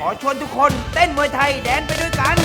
ขอชวนทุกคนเต้นมวยไทยแดนไปด้วยกัน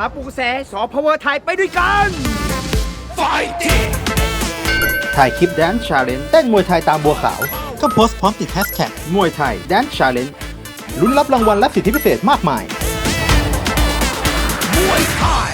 รับปูกระแสสอพาวเวอร์ไทยไปด้วยกัน Fighting ถ่ายคลิปแดนชาเลนเต้นมวยไทยตามบัวขาว ก็โพสต์พร้อมติดแฮชแท็กมวยไทยแดนชาเลนลุ้นรับรางวัลและสิทธิพิเศษมากมาย มวยไทย